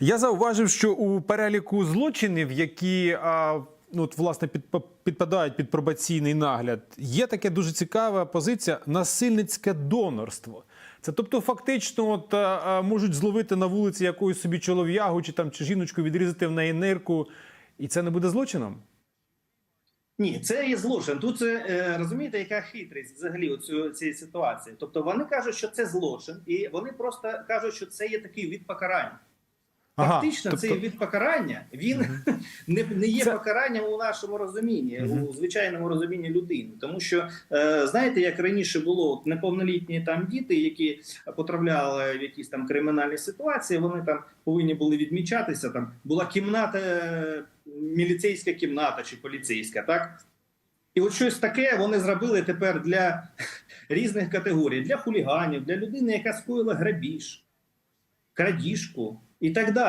Я зауважив, що у переліку злочинів, які а, ну, от, власне під, підпадають під пробаційний нагляд, є таке дуже цікава позиція насильницьке донорство. Це тобто, фактично, от, а, можуть зловити на вулиці якусь собі чолов'ягу чи там чи жіночку, відрізати в неї нирку, і це не буде злочином. Ні, це є злочин. Тут це е, розумієте, яка хитрість взагалі у цієї ситуації. Тобто вони кажуть, що це злочин, і вони просто кажуть, що це є такий від покарання. Ага, Фактично, тобто- цей від покарання він не, не є Це- покаранням у нашому розумінні, Мгм. у звичайному розумінні людини. Тому що е, знаєте, як раніше було от неповнолітні там діти, які потрапляли в якісь там кримінальні ситуації, вони там повинні були відмічатися. Там була кімната, е, міліцейська кімната чи поліцейська, так. І от щось таке вони зробили тепер для різних категорій: для хуліганів, для людини, яка скоїла грабіж, крадіжку і так далі.